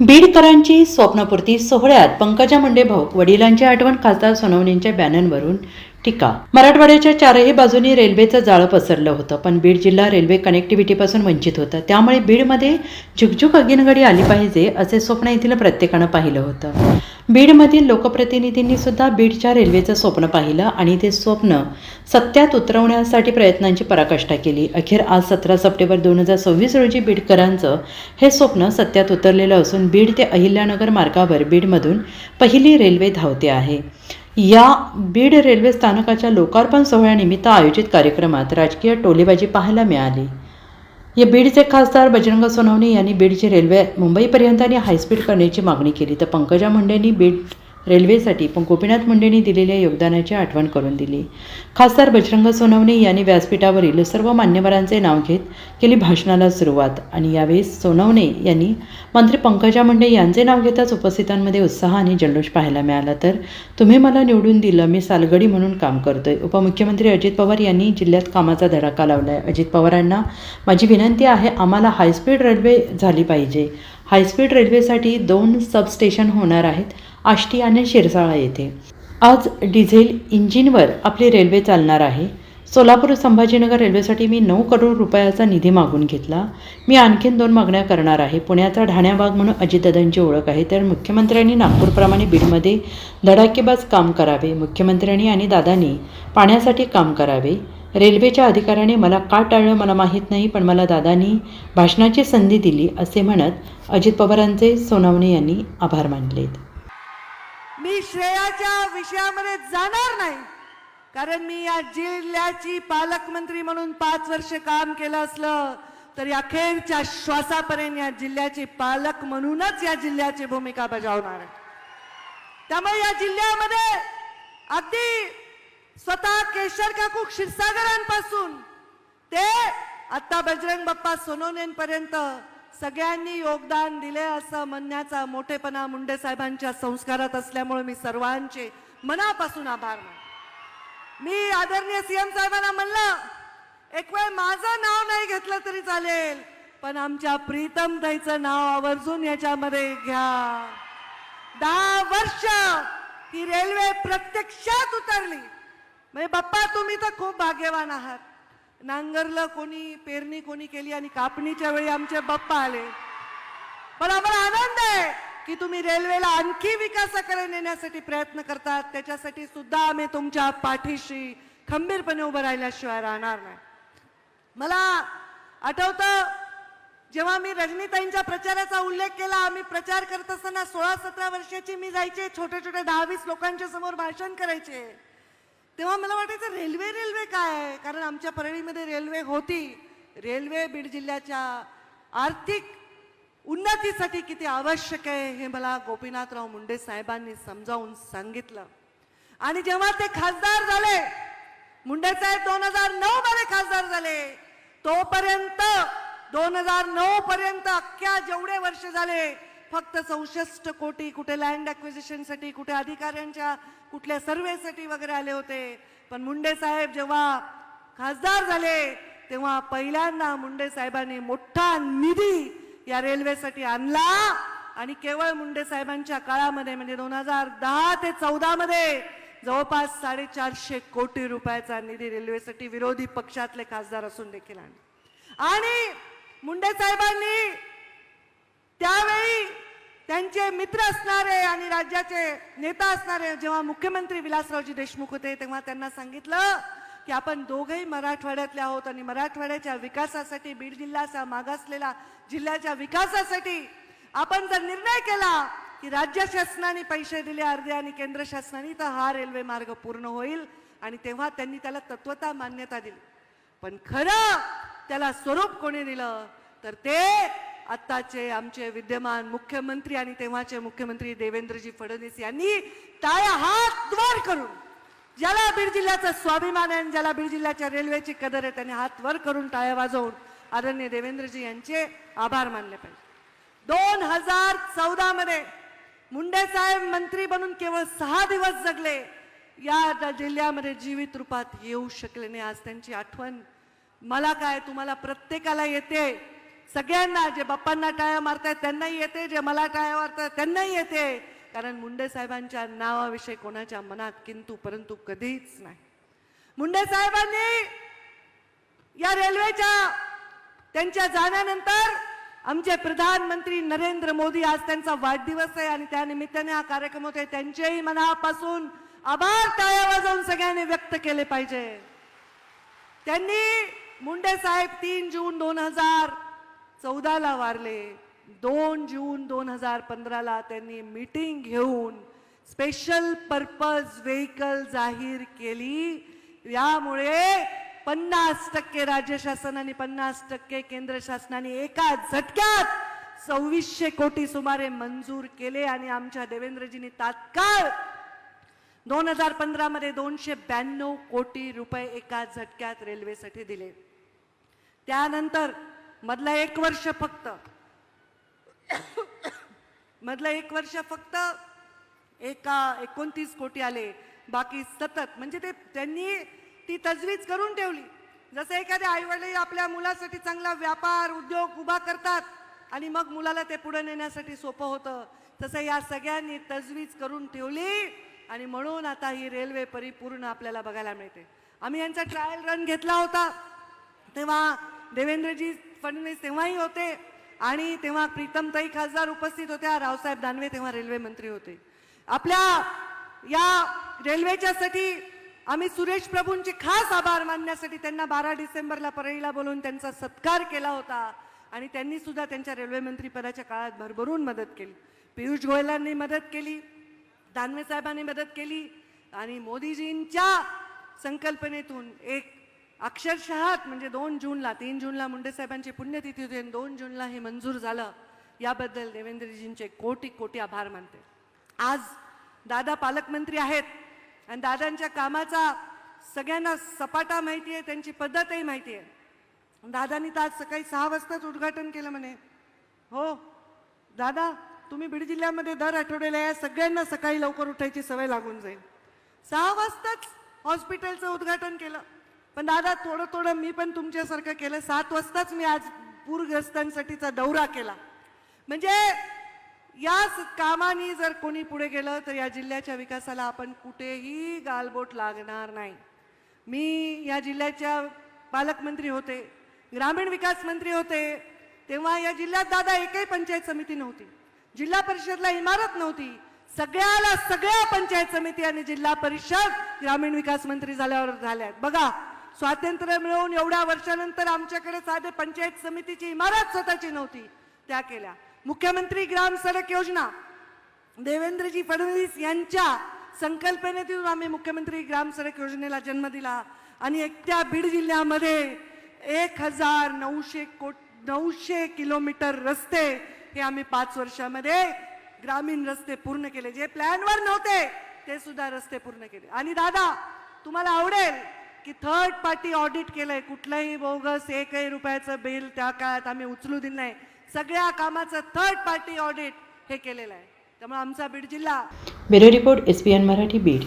बीडकरांची स्वप्नपूर्ती सोहळ्यात पंकजा मुंडे भाऊ वडिलांची आठवण खासदार सोनवणींच्या बॅनरवरून टीका. मराठवाड्याच्या चारही बाजूनी रेल्वेचं जाळं पसरलं होतं पण बीड जिल्हा रेल्वे कनेक्टिव्हिटीपासून वंचित होता. त्यामुळे बीडमध्ये झुकझुक अगिनगडी आली पाहिजे असे स्वप्न येथील प्रत्येकानं पाहिलं होतं. बीडमधील लोकप्रतिनिधींनी सुद्धा बीडच्या रेल्वेचं स्वप्न पाहिलं आणि ते स्वप्न सत्यात उतरवण्यासाठी प्रयत्नांची पराकाष्ठा केली. अखेर आज सतरा सप्टेंबर दोन हजार सव्वीस रोजी बीडकरांचं हे स्वप्न सत्यात उतरलेलं असून बीड ते अहिल्यानगर मार्गावर बीडमधून पहिली रेल्वे धावते आहे. या बीड रेल्वे स्थानकाच्या लोकार्पण सोहळ्यानिमित्त आयोजित कार्यक्रमात राजकीय टोलेबाजी पाहायला मिळाली. या बीडचे खासदार बजरंग सोनवणे यांनी बीडची रेल्वे मुंबईपर्यंत आणि हायस्पीड करण्याची मागणी केली. तर पंकजा मुंडेंनी बीड रेल्वेसाठी पण गोपीनाथ मुंडेंनी दिलेल्या योगदानाची आठवण करून दिली. खासदार बजरंग सोनवणे यांनी व्यासपीठावरील सर्व मान्यवरांचे नाव घेत केली भाषणाला सुरुवात आणि यावेळी सोनवणे यांनी मंत्री पंकजा मुंडे यांचे नाव घेताच उपस्थितांमध्ये उत्साह आणि जल्लोष पाहायला मिळाला. तर तुम्ही मला निवडून दिलं मी सालगडी म्हणून काम करतोय. उपमुख्यमंत्री अजित पवार यांनी जिल्ह्यात कामाचा धडाका लावला आहे अजित पवारांना माझी विनंती आहे आम्हाला हायस्पीड रेल्वे झाली पाहिजे. हायस्पीड रेल्वेसाठी दोन सबस्टेशन होणार आहेत आष्टी आणि शिरसाळा येथे. आज डिझेल इंजिनवर आपली रेल्वे चालणार आहे. सोलापूर संभाजीनगर रेल्वेसाठी मी नऊ करोड रुपयाचा निधी मागून घेतला. मी आणखीन दोन मागण्या करणार आहे. पुण्याचा ढाण्याबाग म्हणून अजितदादांची ओळख आहे. तर मुख्यमंत्र्यांनी नागपूरप्रमाणे बीडमध्ये धडाकेबाज काम करावे मुख्यमंत्र्यांनी आणि दादांनी पाण्यासाठी काम करावे. रेल्वेच्या अधिकाऱ्याने मला का टाळलं मला माहीत नाही पण मला दादांनी भाषणाची संधी दिली असे म्हणत अजित पवारांचे सोनावणे यांनी आभार मानलेत. मी श्रेयाच्या विषयामध्ये जाणार नाही कारण मी या जिल्ह्याची पालकमंत्री म्हणून पाच वर्ष काम केलं असलं तरी अखेरच्या श्वासापर्यंत या जिल्ह्याचे पालक म्हणूनच या जिल्ह्याची भूमिका बजावणार आहे. त्यामुळे या जिल्ह्यामध्ये अगदी स्वतः केशर काकू क्षीरसागरांपासून. ते आता बजरंग बाप्पा सोनवणेंपर्यंत सगळ्यांनी योगदान दिले असं म्हणण्याचा मोठेपणा मुंडे साहेबांच्या संस्कारात असल्यामुळे मी सर्वांचे मनापासून आभार मान मी आदरणीय सीएम साहेबांना म्हणलं एक वेळ माझं नाव नाही घेतलं तरी चालेल पण आमच्या प्रीतम ताईचं नाव आवर्जून याच्यामध्ये घ्या. दहा वर्ष ही रेल्वे प्रत्यक्षात उतरली. म्हणजे बाप्पा तुम्ही तर खूप भाग्यवान आहात. नांगरलं कोणी पेरणी कोणी केली आणि कापणीच्या वेळी आमचे बाप्पा आले. पण आम्हाला आनंद आहे की तुम्ही रेल्वेला आणखी विकासाकडे नेण्यासाठी प्रयत्न करतात. त्याच्यासाठी सुद्धा आम्ही तुमच्या पाठीशी खंबीरपणे उभं राहिल्याशिवाय राहणार नाही. मला आठवतं जेव्हा मी रजनीताईंच्या प्रचाराचा उल्लेख केला आम्ही प्रचार करत असताना सोळा सतरा वर्षाची मी जायचे छोटे छोटे दहा वीस लोकांच्या समोर भाषण करायचे. तेव्हा मला वाटायचं रेल्वे रेल्वे काय? आहे कारण आमच्या परळीमध्ये रेल्वे होती. रेल्वे बीड जिल्ह्याच्या आर्थिक उन्नतीसाठी किती आवश्यक आहे हे मला गोपीनाथराव मुंडे साहेबांनी समजावून सांगितलं. आणि जेव्हा ते खासदार झाले मुंडे साहेब दोन हजार नऊ मध्ये खासदार झाले तोपर्यंत दोन हजार नऊ पर्यंत अख्ख्या जेवढे वर्ष झाले फक्त चौसष्ट कोटी कुठे लँड अक्विजिशनसाठी कुठे अधिकाऱ्यांच्या कुठल्या सर्वेसाठी वगैरे आले होते. पण मुंडे साहेब जेव्हा खासदार झाले तेव्हा पहिल्यांदा मुंडे साहेबांनी मोठा निधी या रेल्वेसाठी आणला. आणि केवळ मुंडे साहेबांच्या काळामध्ये म्हणजे दोन हजार दहा ते चौदा मध्ये जवळपास साडेचारशे कोटी रुपयाचा निधी रेल्वेसाठी विरोधी पक्षातले खासदार असून देखील आणले. आणि मुंडे साहेबांनी त्यावेळी त्यांचे मित्र असणारे आणि राज्याचे नेता असणारे जेव्हा मुख्यमंत्री विलासरावजी देशमुख होते तेव्हा त्यांना सांगितलं की आपण दोघेही मराठवाड्यातले आहोत आणि मराठवाड्याच्या विकासासाठी बीड जिल्ह्याचा मागासलेला जिल्ह्याच्या विकासासाठी आपण जर निर्णय केला की राज्य शासनाने पैसे दिले अर्धे आणि केंद्र शासनाने तर हा रेल्वे मार्ग पूर्ण होईल आणि तेव्हा त्यांनी त्याला तत्वता मान्यता दिली. पण खरं त्याला स्वरूप कोणी दिलं तर ते आत्ताचे आमचे विद्यमान मुख्यमंत्री आणि तेव्हाचे मुख्यमंत्री देवेंद्रजी फडणवीस यांनी टाळ्या हात द्वार करून ज्याला बीड जिल्ह्याचा स्वाभिमान आहे ज्याला बीड जिल्ह्याच्या रेल्वेची कदर आहे त्यांनी हात वर करून टाळ्या वाजवून आदरणीय देवेंद्रजी यांचे आभार मानले पाहिजे. दोन हजार चौदामध्ये मुंडे साहेब मंत्री बनून केवळ सहा दिवस जगले या जिल्ह्यामध्ये जीवित रूपात येऊ शकले नाही. आज त्यांची आठवण मला काय तुम्हाला प्रत्येकाला येते. सगळ्यांना जे बाप्पांना टाळ्या मारतायत त्यांनाही येते. जे मला टाळ्या मारतायत त्यांनाही येते. कारण मुंडे साहेबांच्या नावाविषयी कोणाच्या मनात किंतु परंतु कधीच नाही. मुंडे साहेबांनी या रेल्वेच्या त्यांच्या जाण्यानंतर आमचे प्रधानमंत्री नरेंद्र मोदी आज त्यांचा वाढदिवस आहे आणि त्या निमित्ताने हा कार्यक्रम होते त्यांच्याही मनापासून आभार टाळ्या वाजवून सगळ्यांनी व्यक्त केले पाहिजे. त्यांनी मुंडे साहेब तीन जून दोन हजार चौदाला वारले. दोन जून दोन हजार पंधराला त्यांनी मीटिंग घेऊन स्पेशल पर्पज व्हेकल जाहीर केली. यामुळे पन्नास टक्के राज्य शासनाने आणि पन्नास टक्के केंद्र शासनाने एका झटक्यात सव्वीसशे कोटी सुमारे मंजूर केले आणि आमच्या देवेंद्रजींनी तात्काळ दोन हजार पंधरामध्ये दोनशे ब्याण्णव कोटी रुपये एका झटक्यात रेल्वेसाठी दिले. त्यानंतर मधलं एक वर्ष फक्त. मधलं एक वर्ष फक्त एका एकोणतीस कोटी आले. बाकी सतत म्हणजे ते त्यांनी ती तजवीज करून ठेवली. जसं एखाद्या आईवडील आपल्या मुलासाठी चांगला व्यापार उद्योग उभा करतात आणि मग मुलाला ते पुढे नेण्यासाठी सोपं होतं. तसं या सगळ्यांनी तजवीज करून ठेवली आणि म्हणून आता ही रेल्वे परिपूर्ण आपल्याला बघायला मिळते. आम्ही यांचा ट्रायल रन घेतला होता. तेव्हा देवेंद्रजी फडणवीस तेव्हाही होते आणि तेव्हा प्रीतमताई खासदार उपस्थित होत्या रावसाहेब दानवे तेव्हा रेल्वे मंत्री होते. आपल्या या रेल्वेच्यासाठी आम्ही सुरेश प्रभूंचे खास आभार मानण्यासाठी त्यांना बारा डिसेंबरला परळीला बोलवून त्यांचा सत्कार केला होता आणि त्यांनी सुद्धा त्यांच्या रेल्वे काळात भरभरून मदत केली. पियुष गोयलांनी मदत केली दानवे साहेबांनी मदत केली आणि मोदीजींच्या संकल्पनेतून एक अक्षरशः म्हणजे दोन जूनला तीन जूनला मुंडे साहेबांची पुण्यतिथी होती आणि दोन जूनला हे मंजूर झालं. याबद्दल देवेंद्रजींचे कोटी कोटी आभार मानते. आज दादा पालकमंत्री आहेत आणि दादांच्या कामाचा सगळ्यांना सपाटा माहिती आहे त्यांची पद्धतही माहिती आहे. दादानी तर आज सकाळी सहा वाजताच उद्घाटन केलं म्हणे. हो दादा तुम्ही बीड जिल्ह्यामध्ये दर आठवड्याला या सगळ्यांना सकाळी लवकर उठायची सवय लागून जाईल. सहा वाजताच हॉस्पिटलचं उद्घाटन केलं. पण दादा थोडं थोडं मी पण तुमच्यासारखं केलं. सात वाजताच मी आज पूरग्रस्तांसाठीचा दौरा केला. म्हणजे या कामाने कामानी जर कोणी पुढे गेलं तर या जिल्ह्याच्या विकासाला आपण कुठेही गालबोट लागणार नाही. मी या जिल्ह्याच्या पालकमंत्री होते ग्रामीण विकास मंत्री होते. तेव्हा या जिल्ह्यात दादा एकही पंचायत समिती नव्हती. जिल्हा परिषदला इमारत नव्हती. सगळ्याला सगळ्या पंचायत समिती आणि जिल्हा परिषद ग्रामीण विकास मंत्री झाल्यावर झाल्यात. बघा स्वातंत्र्य मिळवून एवढ्या वर्षानंतर आमच्याकडे साधे पंचायत समितीची इमारत स्वतःची नव्हती. त्या केल्या. मुख्यमंत्री ग्राम सडक योजना. देवेंद्रजी फडणवीस यांच्या संकल्पनेतून आम्ही मुख्यमंत्री ग्राम सडक योजनेला जन्म दिला. आणि एकट्या बीड जिल्ह्यामध्ये एक हजार नऊशे कोट नऊशे किलोमीटर रस्ते हे आम्ही पाच वर्षामध्ये ग्रामीण रस्ते पूर्ण केले. जे प्लॅनवर नव्हते ते सुद्धा रस्ते पूर्ण केले. आणि दादा तुम्हाला आवडेल की थर्ड पार्टी ऑडिट केलंय. कुठलंही बोगस एकही रुपयाचं बिल त्या काळात आम्ही उचलू दिलं नाही. सगळ्या कामाचं थर्ड पार्टी ऑडिट हे केलेलं आहे. त्यामुळे आमचा बीड जिल्हा bureau report S P N Marathi Beed.